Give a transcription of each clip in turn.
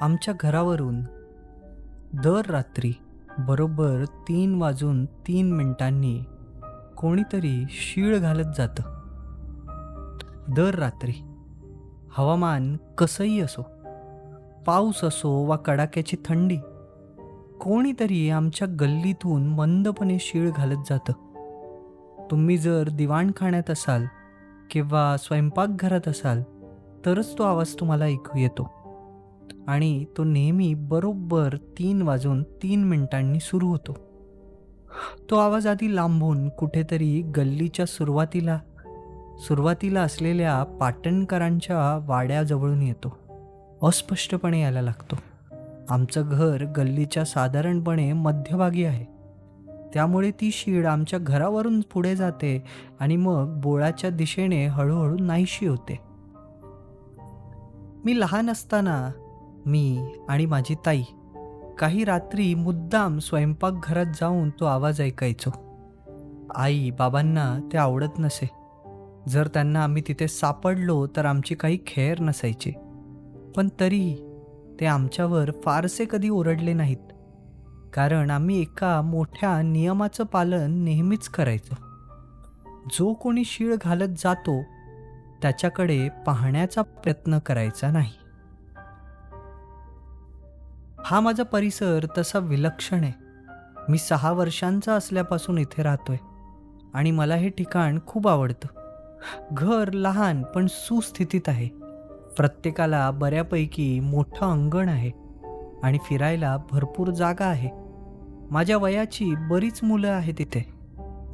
आमच्या घरावरून दर रात्री बरोबर तीन वाजून तीन मिनिटांनी कोणीतरी शीळ घालत जातं. दर रात्री हवामान कसंही असो पाऊस असो वा कडाक्याची थंडी कोणीतरी आमच्या गल्लीतून मंदपणे शीळ घालत जातं. तुम्ही जर दिवाणखाण्यात असाल किंवा स्वयंपाकघरात असाल तरच तो आवाज तुम्हाला ऐकू येतो. आणि तो नेहमी बरोबर तीन वाजून तीन मिनिटांनी सुरू होतो. तो आवाज आधी लांबून कुठेतरी गल्लीच्या सुरुवातीला सुरुवातीला असलेल्या पाटणकरांच्या वाड्याजवळून येतो. अस्पष्टपणे यायला लागतो. आमचं घर गल्लीच्या साधारणपणे मध्यभागी आहे. त्यामुळे ती शीड आमच्या घरावरून पुढे जाते आणि मग बोळाच्या दिशेने हळूहळू नाहीशी होते. मी लहान असताना मी आणि माझी ताई काही रात्री मुद्दाम स्वयंपाकघरात जाऊन तो आवाज ऐकायचो. आई बाबांना ते आवडत नसे. जर त्यांना आम्ही तिथे सापडलो तर आमची काही खेर नसायची. पण तरीही ते आमच्यावर फारसे कधी ओरडले नाहीत. कारण आम्ही एका मोठ्या नियमाचं पालन नेहमीच करायचो. जो कोणी शीळ घालत जातो त्याच्याकडे पाहण्याचा प्रयत्न करायचा नाही. हा माझा परिसर तसा विलक्षण आहे. मी सहा वर्षांचा असल्यापासून इथे राहतोय आणि मला हे ठिकाण खूप आवडतं. घर लहान पण सुस्थितीत आहे. प्रत्येकाला बऱ्यापैकी मोठं अंगण आहे आणि फिरायला भरपूर जागा आहे. माझ्या वयाची बरीच मुलं आहेत इथे.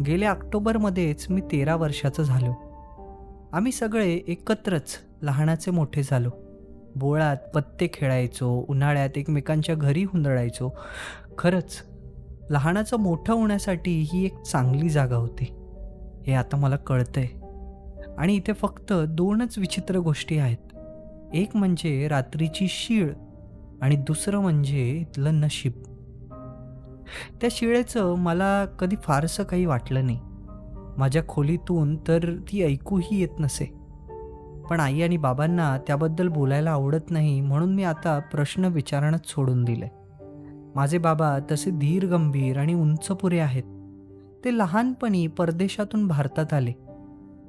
गेल्या ऑक्टोबरमध्येच मी तेरा वर्षाचं झालो. आम्ही सगळे एकत्रच लहानाचे मोठे झालो. बोळात पत्ते खेळायचो उन्हाळ्यात एकमेकांच्या घरी हुंदडायचो. खरंच लहानाचं मोठं होण्यासाठी ही एक चांगली जागा होती. हे आता मला कळतंय. आणि इथे फक्त दोनच विचित्र गोष्टी आहेत. एक म्हणजे रात्रीची शीळ आणि दुसरं म्हणजे इथलं नशीब. त्या शिळेचं मला कधी फारसं काही वाटलं नाही. माझ्या खोलीतून तर ती ऐकूही येत नसे. पण आई आणि बाबांना त्याबद्दल बोलायला आवडत नाही म्हणून मी आता प्रश्न विचारणंच सोडून दिले. माझे बाबा तसे धीर गंभीर आणि उंचपुरे आहेत. ते लहानपणी परदेशातून भारतात आले.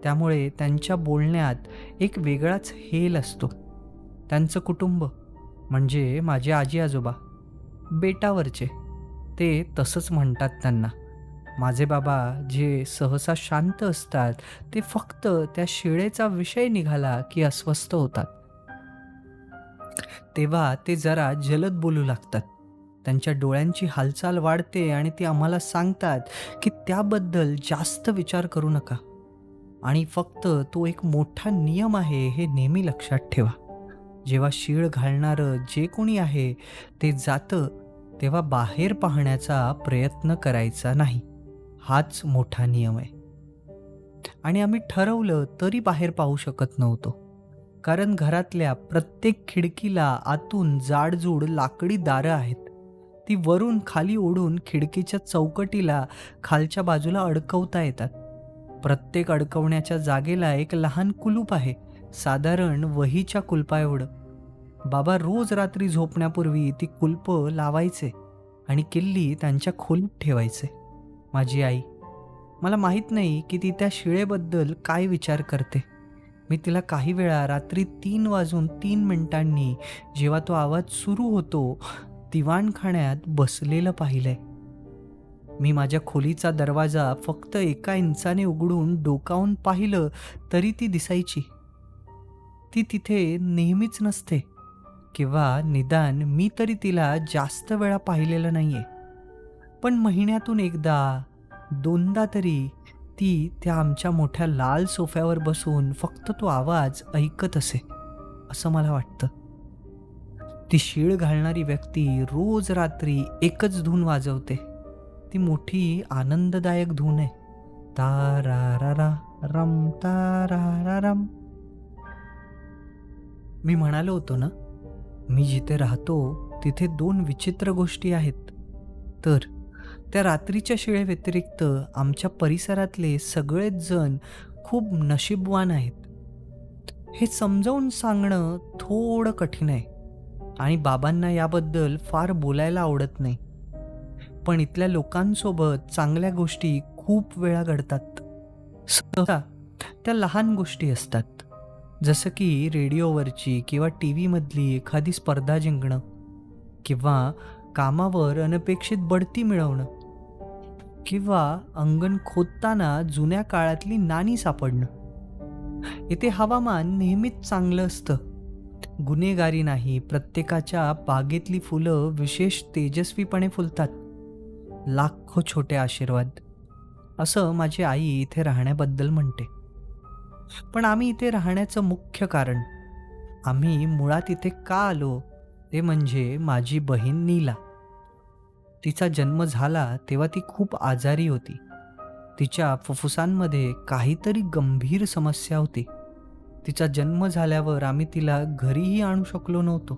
त्यामुळे त्यांच्या बोलण्यात एक वेगळाच हेल असतो. त्यांचं कुटुंब म्हणजे माझे आजी आजोबा बेटावरचे ते तसंच म्हणतात त्यांना. माझे बाबा जे सहसा शांत असतात ते फक्त त्या शिळेचा विषय निघाला की अस्वस्थ होतात. तेव्हा ते जरा जलद बोलू लागतात. त्यांच्या डोळ्यांची हालचाल वाढते आणि ते आम्हाला सांगतात की त्याबद्दल जास्त विचार करू नका. आणि फक्त तो एक मोठा नियम आहे हे नेहमी लक्षात ठेवा. जेव्हा शीळ घालणारं जे कोणी आहे ते जातं तेव्हा बाहेर पाहण्याचा प्रयत्न करायचा नाही. हाच मोठा नियम आहे. आणि आम्ही ठरवलं तरी बाहेर पाहू शकत नव्हतो. कारण घरातल्या प्रत्येक खिडकीला आतून जाडजूड लाकडी दारं आहेत. ती वरून खाली ओढून खिडकीच्या चौकटीला खालच्या बाजूला अडकवता येतात. प्रत्येक अडकवण्याच्या जागेला एक लहान कुलूप आहे. साधारण वहीच्या कुलपा एवढं. बाबा रोज रात्री झोपण्यापूर्वी ती कुलप लावायचे आणि किल्ली त्यांच्या खोलीत ठेवायचे. माझी आई. मला माहीत नाही की ती त्या शिळेबद्दल काय विचार करते. मी तिला काही वेळा रात्री तीन वाजून तीन मिनिटांनी जेव्हा तो आवाज सुरू होतो दिवाणखाण्यात बसलेलं पाहिलंय. मी माझ्या खोलीचा दरवाजा फक्त एका इंचाने उघडून डोकावून पाहिलं तरी ती दिसायची. ती तिथे नेहमीच नसते. किंवा निदान मी तरी तिला जास्त वेळा पाहिलेलं नाही आहे पण महिन्यातून एकदा दोनदा तरी ती त्या आमच्या मोठ्या लाल सोफ्यावर बसून फक्त तो आवाज ऐकत असे असं मला वाटतं. ती शीळ घालणारी व्यक्ती रोज रात्री एकच धून वाजवते. ती मोठी आनंददायक धून आहे. तारारारा रम तारारारम मी म्हणालो होतो ना मी जिथे राहतो तिथे दोन विचित्र गोष्टी आहेत. तर त्या रात्रीच्या शिळेव्यतिरिक्त आमच्या परिसरातले सगळेच जण खूप नशीबवान आहेत. हे समजावून सांगणं थोडं कठीण आहे आणि बाबांना याबद्दल फार बोलायला आवडत नाही. पण इथल्या लोकांसोबत चांगल्या गोष्टी खूप वेळा घडतात. सहसा त्या लहान गोष्टी असतात. जसं की रेडिओवरची किंवा टी व्हीमधली एखादी स्पर्धा जिंकणं किंवा कामावर अनपेक्षित बढती मिळवणं. किंवा अंगण खोदताना जुन्या काळातली नाणी सापडणं. इथे हवामान नेहमीच चांगलं असतं. गुन्हेगारी नाही प्रत्येकाच्या बागेतली फुलं विशेष तेजस्वीपणे फुलतात. लाखो छोटे आशीर्वाद. असं माझी आई इथे राहण्याबद्दल म्हणते. पण आम्ही इथे राहण्याचं मुख्य कारण आम्ही मुळात इथे का आलो ते म्हणजे माझी बहीण नीला. तिचा जन्म झाला तेव्हा ती खूप आजारी होती. तिच्या फुफ्फुसांमध्ये काहीतरी गंभीर समस्या होती. तिचा जन्म झाल्यावर आम्ही तिला घरीही आणू शकलो नव्हतो.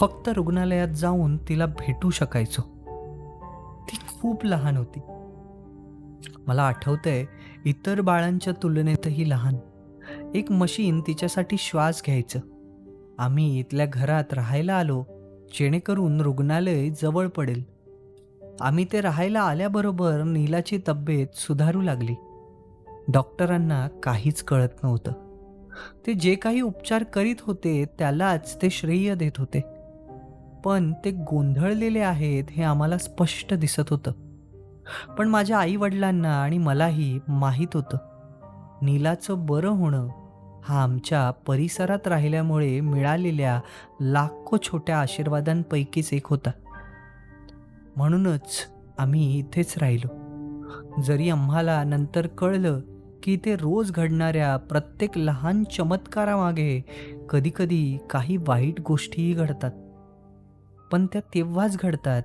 फक्त रुग्णालयात जाऊन तिला भेटू शकायचो. ती खूप लहान होती. मला आठवतंय इतर बाळांच्या तुलनेतही लहान. एक मशीन तिच्यासाठी श्वास घ्यायचं. आम्ही इथल्या घरात राहायला आलो जेणेकरून रुग्णालय जवळ पडेल. आम्ही ते राहायला आल्याबरोबर नीलाची तब्येत सुधारू लागली. डॉक्टरांना काहीच कळत नव्हतं. ते जे काही उपचार करीत होते त्यालाच ते श्रेय देत होते. पण ते गोंधळलेले आहेत हे आम्हाला स्पष्ट दिसत होतं. पण माझ्या आई वडिलांना आणि मलाही माहीत होतं. नीलाचं बरं होणं हा आमच्या परिसरात राहिल्यामुळे मिळालेल्या लाखो छोट्या आशीर्वादांपैकीच एक होता. म्हणूनच आम्ही इथेच राहिलो. जरी आम्हाला नंतर कळलं की ते रोज घडणाऱ्या प्रत्येक लहान चमत्कारामागे कधीकधी काही वाईट गोष्टीही घडतात. पण त्या तेव्हाच घडतात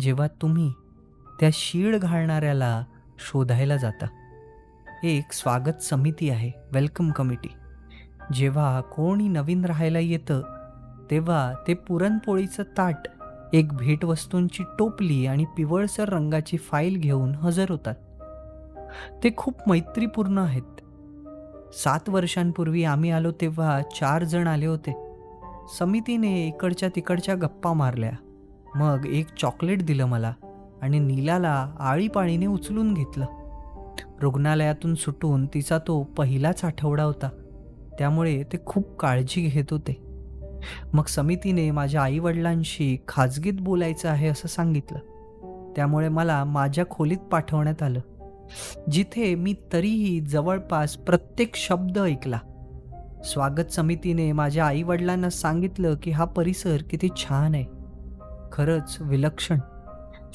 जेव्हा तुम्ही त्या शीळ घालणाऱ्याला शोधायला जाता. एक स्वागत समिती आहे वेलकम कमिटी. जेव्हा कोणी नवीन राहायला येतं तेव्हा ते पुरणपोळीचं ताट एक भेटवस्तूंची टोपली आणि पिवळसर रंगाची फाईल घेऊन हजर होतात. ते खूप मैत्रीपूर्ण आहेत. सात वर्षांपूर्वी आम्ही आलो तेव्हा चार जण आले होते. समितीने इकडच्या तिकडच्या गप्पा मारल्या. मग एक चॉकलेट दिलं मला आणि नीलाला आळीपाळीने उचलून घेतलं. रुग्णालयातून सुटून तिचा तो पहिलाच आठवडा होता. त्यामुळे ते खूप काळजी घेत होते. मग समितीने माझ्या आईवडिलांशी खाजगीत बोलायचं आहे असं सांगितलं. त्यामुळे मला माझ्या खोलीत पाठवण्यात आलं. जिथे मी तरीही जवळपास प्रत्येक शब्द ऐकला. स्वागत समितीने माझ्या आईवडिलांना सांगितलं की हा परिसर किती छान आहे. खरंच विलक्षण.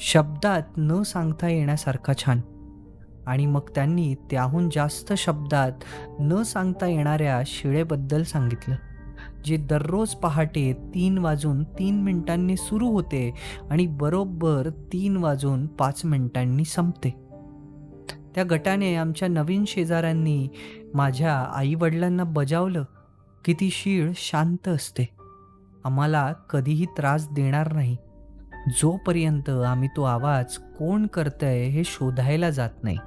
शब्दात न सांगता येण्यासारखा छान. आणि मग त्यांनी त्याहून जास्त शब्दात न सांगता येणाऱ्या शिळेबद्दल सांगितलं. जे दररोज पहाटे तीन वाजून तीन मिनिटांनी सुरू होते आणि बरोबर तीन वाजून पाच मिनिटांनी संपते. त्या गटाने आमच्या नवीन शेजाऱ्यांनी माझ्या आईवडिलांना बजावलं. की ती शीळ शांत असते. आम्हाला कधीही त्रास देणार नाही. जोपर्यंत आम्ही तो आवाज कोण करतंय हे शोधायला जात नाही.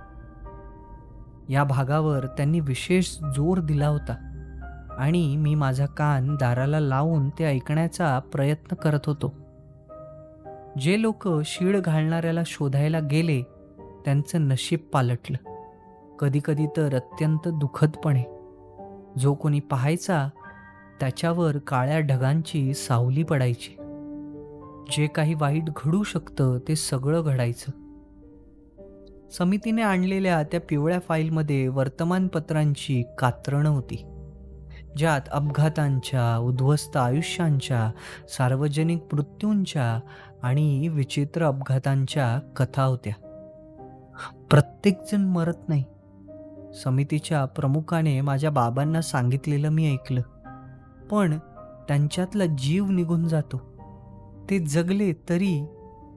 या भागावर त्यांनी विशेष जोर दिला होता. आणि मी माझा कान दाराला लावून ते ऐकण्याचा प्रयत्न करत होतो. जे लोक शीळ घालणाऱ्याला शोधायला गेले त्यांचं नशीब पालटलं. कधीकधी तर अत्यंत दुःखदपणे. जो कोणी पाहायचा त्याच्यावर काळ्या ढगांची सावली पडायची. जे काही वाईट घडू शकतं ते सगळं घडायचं. समितीने आणलेल्या त्या पिवळ्या फाईलमध्ये वर्तमानपत्रांची कात्रणं होती. ज्यात अपघातांच्या उद्ध्वस्त आयुष्यांच्या सार्वजनिक मृत्यूंच्या आणि विचित्र अपघातांच्या कथा होत्या. प्रत्येकजण मरत नाही. समितीच्या प्रमुखाने माझ्या बाबांना सांगितलेलं मी ऐकलं. पण त्यांच्यातला जीव निघून जातो. ते जगले तरी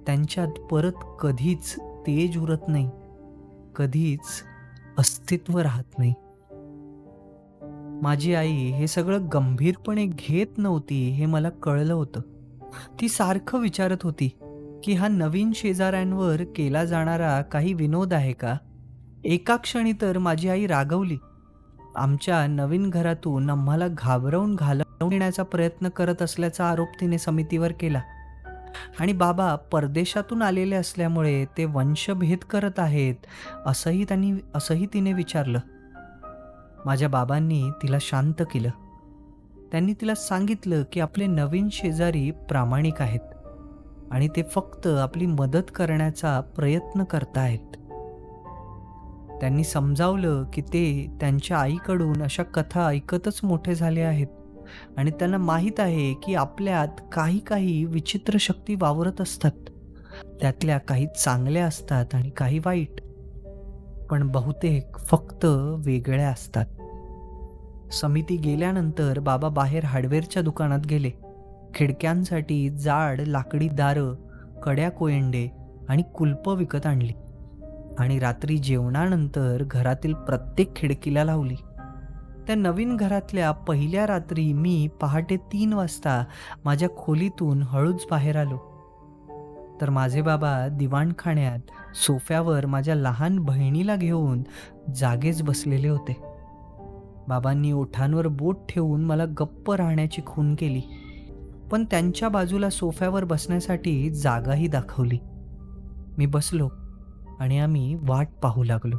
त्यांच्यात परत कधीच तेज उरत नाही. कधीच अस्तित्व राहत नाही. माझी आई हे सगळं गंभीरपणे घेत नव्हती हे मला कळलं होतं. ती सारखं विचारत होती की हा नवीन शेजाऱ्यांवर केला जाणारा काही विनोद आहे का? एका क्षणी तर माझी आई रागवली. आमच्या नवीन घरातून आम्हाला घाबरवून घालवण्याचा प्रयत्न करत असल्याचा आरोप तिने समितीवर केला. आणि बाबा परदेशातून आलेले असल्यामुळे ते वंशभेद करत आहेत असंही त्यांनी असंही तिने विचारलं. माझ्या बाबांनी तिला शांत केलं. त्यांनी तिला सांगितलं की आपले नवीन शेजारी प्रामाणिक आहेत आणि ते फक्त आपली मदत करण्याचा प्रयत्न करतायत. त्यांनी समजावलं की ते त्यांच्या आईकडून अशा कथा ऐकतच मोठे झाले आहेत आणि त्यांना माहीत आहे की आपल्यात काही काही विचित्र शक्ती वावरत असतात. त्यातल्या काही चांगल्या असतात आणि काही वाईट. पण बहुतेक फक्त वेगळ्या असतात. समिती गेल्यानंतर बाबा बाहेर हार्डवेअरच्या दुकानात गेले. खिडक्यांसाठी जाड लाकडी दारं कड्या कोयंडे आणि कुलपं विकत आणली. आणि रात्री जेवणानंतर घरातील प्रत्येक खिडकीला लावली. त्या नवीन घरातल्या पहिल्या रात्री मी पहाटे तीन वाजता माझ्या खोलीतून हळूच बाहेर आलो. तर माझे बाबा दिवाणखाण्यात सोफ्यावर माझ्या लहान बहिणीला घेऊन जागेच बसलेले होते. बाबांनी ओठांवर बोट ठेवून मला गप्प राहण्याची खून केली. पण त्यांच्या बाजूला सोफ्यावर बसण्यासाठी जागाही दाखवली. मी बसलो आणि आम्ही वाट पाहू लागलो.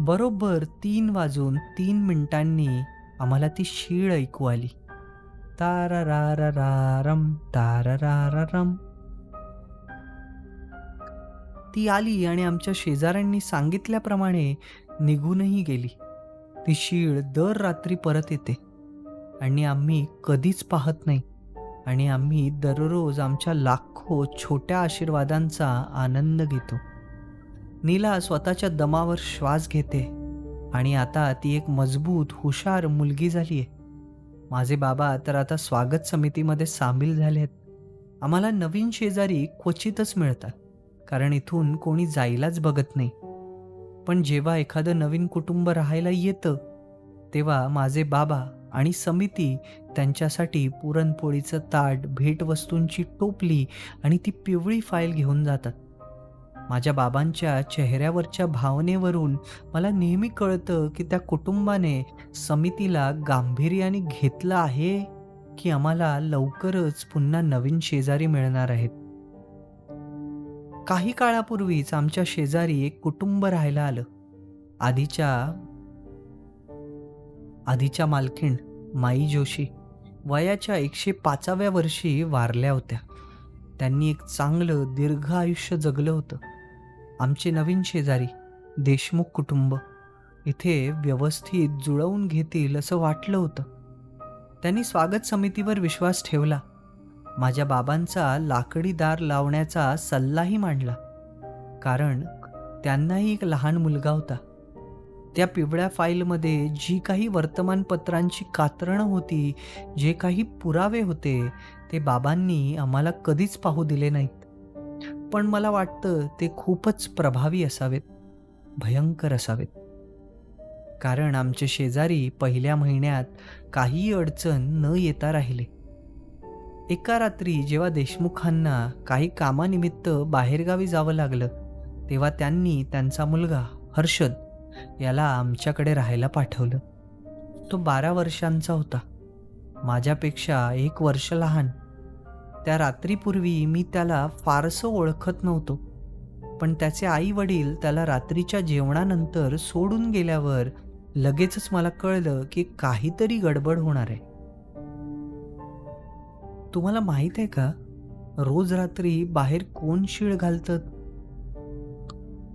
बरोबर तीन वाजून तीन मिनिटांनी आम्हाला ती शीळ ऐकू आली. तारारारारारम तारारारारम. ती आली आणि आमच्या शेजाऱ्यांनी सांगितल्याप्रमाणे निघूनही गेली. ती शीळ दर रात्री परत येते. आणि आम्ही कधीच पाहत नाही. आणि आम्ही दररोज आमच्या लाखो छोट्या आशीर्वादांचा आनंद घेतो. नीला स्वतःच्या दमावर श्वास घेते. आणि आता ती एक मजबूत हुशार मुलगी झाली आहे. माझे बाबा तर आता स्वागत समितीमध्ये सामील झाले आहेत. आम्हाला नवीन शेजारी क्वचितच मिळतात. कारण इथून कोणी जायलाच बघत नाही. पण जेव्हा एखादं नवीन कुटुंब राहायला येतं तेव्हा माझे बाबा आणि समिती त्यांच्यासाठी पुरणपोळीचं ताट भेटवस्तूंची टोपली आणि ती पिवळी फाईल घेऊन जातात. माझ्या बाबांच्या चेहऱ्यावरच्या भावनेवरून मला नेहमी कळतं की त्या कुटुंबाने समितीला गांभीर्याने घेतलं आहे की आम्हाला लवकरच पुन्हा नवीन शेजारी मिळणार आहेत. काही काळापूर्वीच आमच्या शेजारी एक कुटुंब राहायला आलं. आधीच्या आधीच्या मालकीण माई जोशी वयाच्या एकशे पाचाव्या वर्षी वारल्या होत्या. त्यांनी एक चांगलं दीर्घ आयुष्य जगलं होतं. आमचे नवीन शेजारी देशमुख कुटुंब इथे व्यवस्थित जुळवून घेतील असं वाटलं होतं. त्यांनी स्वागत समितीवर विश्वास ठेवला. माझ्या बाबांचा लाकडी दार लावण्याचा सल्लाही मांडला. कारण त्यांनाही एक लहान मुलगा होता. त्या पिवळ्या फाईलमध्ये जी काही वर्तमानपत्रांची कातरणं होती जे काही पुरावे होते ते बाबांनी आम्हाला कधीच पाहू दिले नाहीत. पण मला वाटतं ते खूपच प्रभावी असावेत भयंकर असावेत. कारण आमचे शेजारी पहिल्या महिन्यात काहीही अडचण न येता राहिले. एका रात्री जेव्हा देशमुखांना काही कामानिमित्त बाहेरगावी जावं लागलं तेव्हा त्यांनी त्यांचा मुलगा हर्षद याला आमच्याकडे राहायला पाठवलं. तो बारा वर्षांचा होता. माझ्यापेक्षा एक वर्ष लहान. त्या रात्रीपूर्वी मी त्याला फारसं ओळखत नव्हतो. पण त्याचे आई वडील त्याला रात्रीच्या जेवणानंतर सोडून गेल्यावर लगेचच मला कळलं की काहीतरी गडबड होणार आहे. तुम्हाला माहीत आहे का? रोज रात्री बाहेर कोण शिळ घालतं?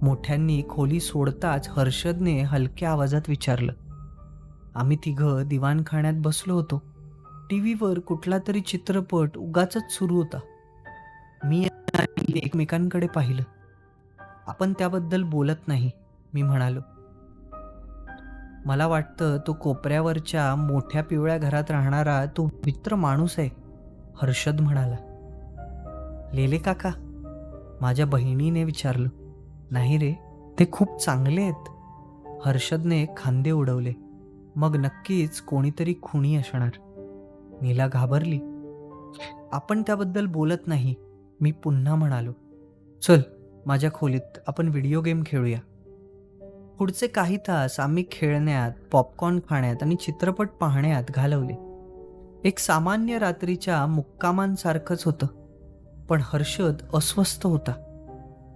मोठ्यांनी खोली सोडताच हर्षदने हलक्या आवाजात विचारलं. आम्ही तिघं दिवाणखाण्यात बसलो होतो. टी व्हीवर कुठला तरी चित्रपट उगाच सुरू होता. मी एकमेकांकडे पाहिलं. आपण त्याबद्दल बोलत नाही मी म्हणालो. मला वाटतं तो कोपऱ्यावरच्या मोठ्या पिवळ्या घरात राहणारा तो मित्र माणूस आहे. हर्षद म्हणाला लेले काका माझ्या बहिणीने विचारलं नाही रे ते खूप चांगले आहेत. हर्षदने खांदे उडवले. मग नक्कीच कोणीतरी खुणी असणार. नीला घाबरली. आपण त्याबद्दल बोलत नाही मी पुन्हा म्हणालो. चल माझ्या खोलीत आपण व्हिडिओ गेम खेळूया. पुढचे काही तास आम्ही खेळण्यात पॉपकॉर्न खाण्यात आणि चित्रपट पाहण्यात घालवले. एक सामान्य रात्रीच्या मुक्कामांसारखंच होतं. पण हर्षद अस्वस्थ होता.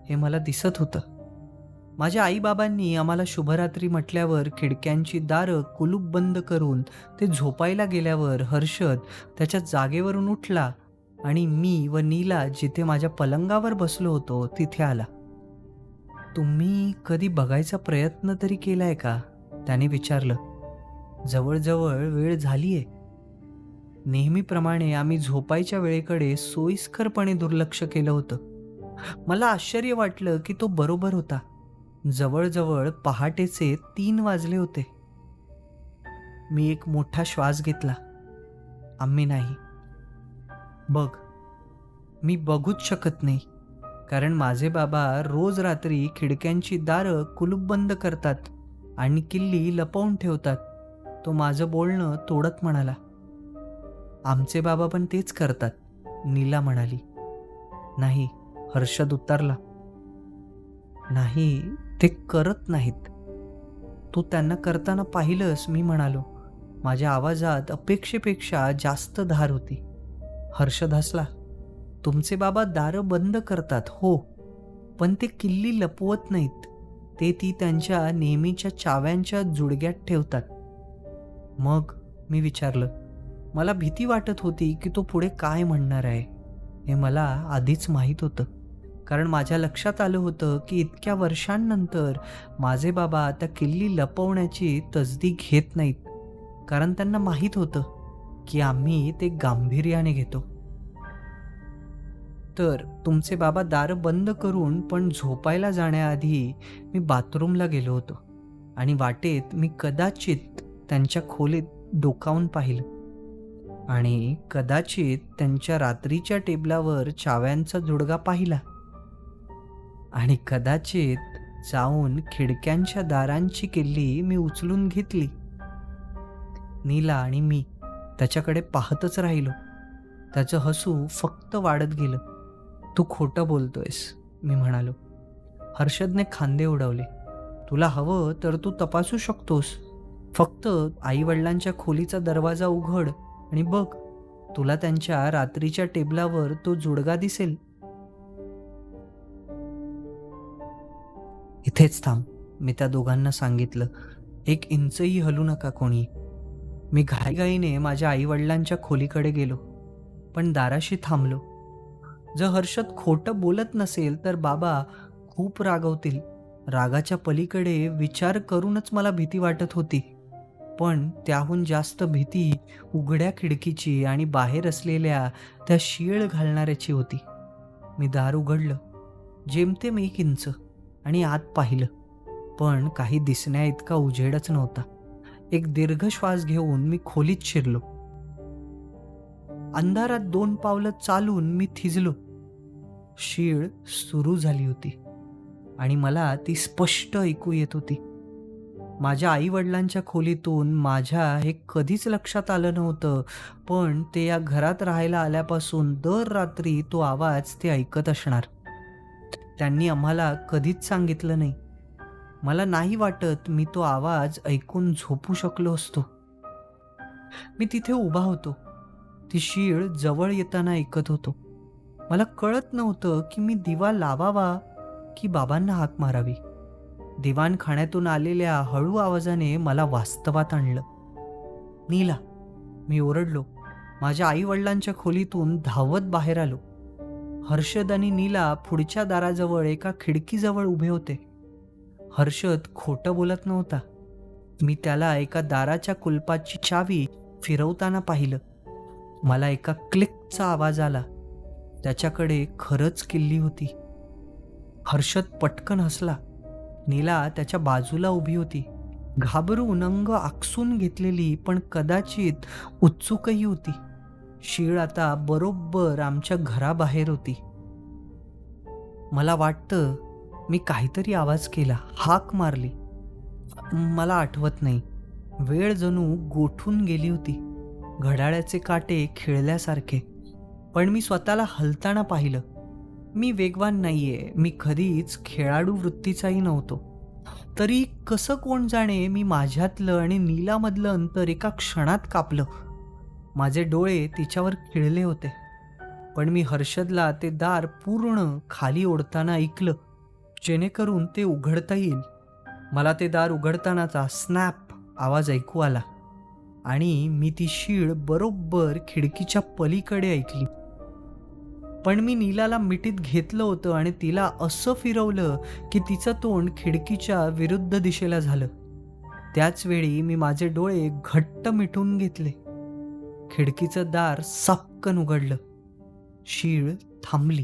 हे मला दिसत होतं. माझ्या आईबाबांनी आम्हाला शुभरात्री म्हटल्यावर खिडक्यांची दारं कुलूप बंद करून ते झोपायला गेल्यावर हर्षद त्याच्या जागेवरून उठला आणि मी व नीला जिथे माझ्या पलंगावर बसलो होतो तिथे आला. तुम्ही कधी बघायचा प्रयत्न तरी केलाय का? त्याने विचारलं. जवळजवळ वेळ झालीये. नेहमीप्रमाणे आम्ही झोपायच्या वेळेकडे सोयीस्करपणे दुर्लक्ष केलं होतं. मला आश्चर्य वाटलं की तो बरोबर होता. जवळजवळ पहाटेचे तीन वाजले होते. मी एक मोठा श्वास घेतला. आम्ही नाही. बघ मी बघूच शकत नाही. कारण माझे बाबा रोज रात्री खिडक्यांची दारं कुलूप बंद करतात आणि किल्ली लपवून ठेवतात. तो माझं बोलणं तोडत म्हणाला. आमचे बाबा पण तेच करतात नीला म्हणाली. नाही हर्षद उत्तरला नाही ते करत नाहीत. तू त्यांना करताना पाहिलंस मी म्हणालो. माझ्या आवाजात अपेक्षेपेक्षा जास्त धार होती. हर्षद हसला. तुमचे बाबा दारं बंद करतात हो. पण ते किल्ली लपवत नाहीत. ते ती त्यांच्या नेहमीच्या चाव्यांच्या जुडग्यात ठेवतात. मग मी विचारलं मला भीती वाटत होती की तो पुढे काय म्हणणार आहे. हे मला आधीच माहीत होतं. कारण माझ्या लक्षात आलं होतं की इतक्या वर्षांनंतर माझे बाबा त्या किल्ली लपवण्याची तसदी घेत नाहीत. कारण त्यांना माहीत होतं की आम्ही ते गांभीर्याने घेतो. तर तुमचे बाबा दारं बंद करून पण झोपायला जाण्याआधी मी बाथरूमला गेलो होतो. आणि वाटेत मी कदाचित त्यांच्या खोलीत डोकावून पाहिलं. आणि कदाचित त्यांच्या रात्रीच्या टेबलावर चाव्यांचा जुडगा पाहिला. आणि कदाचित जाऊन खिडक्यांच्या दारांची किल्ली मी उचलून घेतली. नीला आणि मी त्याच्याकडे पाहतच राहिलो. त्याचं हसू फक्त वाढत गेलं. तू खोटं बोलतोयस मी म्हणालो. हर्षदने खांदे उडवले. तुला हवं तर तू तपासू शकतोस. फक्त आईवडिलांच्या खोलीचा दरवाजा उघड. आणि बघ तुला त्यांच्या रात्रीच्या टेबलावर तो जुडगा दिसेल. इथेच थांब मी त्या दोघांना सांगितलं. एक इंचही हलू नका कोणी. मी घाईघाईने माझ्या आईवडिलांच्या खोलीकडे गेलो पण दाराशी थांबलो. जर हर्षद खोटं बोलत नसेल तर बाबा खूप रागवतील. रागाच्या पलीकडे विचार करूनच मला भीती वाटत होती. पण त्याहून जास्त भीती उघड्या खिडकीची आणि बाहेर असलेल्या त्या शीळ घालणाऱ्याची होती. मी दार उघडलं जेमतेम एक इंच आणि आत पाहिलं. पण काही दिसण्या इतका उजेडच नव्हता. एक दीर्घ श्वास घेऊन मी खोलीत शिरलो. अंधारात दोन पावलं चालून मी थिजलो. शीळ सुरू झाली होती आणि मला ती स्पष्ट ऐकू येत होती. माझ्या आई वडिलांच्या खोलीतून माझ्या हे कधीच लक्षात आलं नव्हतं. पण ते या घरात राहायला आल्यापासून दर रात्री तो आवाज ते ऐकत असणार. त्यांनी आम्हाला कधीच सांगितलं नाही. मला नाही वाटत मी तो आवाज ऐकून झोपू शकलो असतो. मी तिथे उभा होतो. ती शीळ जवळ येताना ऐकत होतो. मला कळत नव्हतं की मी दिवा लावावा की बाबांना हाक मारावी. दिवाणखाण्यातून आलेल्या हळू आवाजाने मला वास्तवात आणलं. नीला मी ओरडलो. माझ्या आई वडिलांच्या खोलीतून धावत बाहेर आलो. हर्षद आणि नीला पुढच्या दाराजवळ एका खिडकीजवळ उभे होते. हर्षद खोटं बोलत नव्हता. मी त्याला एका दाराच्या कुलपाची चावी फिरवताना पाहिलं. मला एका क्लिकचा आवाज आला. त्याच्याकडे खरंच किल्ली होती. हर्षद पटकन हसला. नीला त्याच्या बाजूला उभी होती. घाबरून अंग आकसून घेतलेली पण कदाचित उत्सुकही होती. शीळ आता बरोबर आमच्या घराबाहेर होती. मला वाटतं मी काहीतरी आवाज केला हाक मारली. मला आठवत नाही. वेळ जणू गोठून गेली होती. घड्याळ्याचे काटे खिळल्यासारखे. पण मी स्वतःला हलताना पाहिलं. मी वेगवान नाही आहे मी कधीच खेळाडू वृत्तीचाही नव्हतो. तरी कसं कोण जाणे मी माझ्यातलं आणि नीलामधलं अंतर एका क्षणात कापलं. माझे डोळे तिच्यावर खिळले होते. पण मी हर्षदला ते दार पूर्ण खाली ओढताना ऐकलं जेणेकरून ते उघडता येईल. मला ते दार उघडतानाचा स्नॅप आवाज ऐकू आला. आणि मी ती शीळ बरोबर खिडकीच्या पलीकडे ऐकली. पण मी नीलाला मिठीत घेतलं होतं आणि तिला असं फिरवलं की तिचं तोंड खिडकीच्या विरुद्ध दिशेला झालं. त्याच वेळी मी माझे डोळे घट्ट मिटून घेतले. खिडकीचं दार सपकन उघडलं. शीळ थांबली.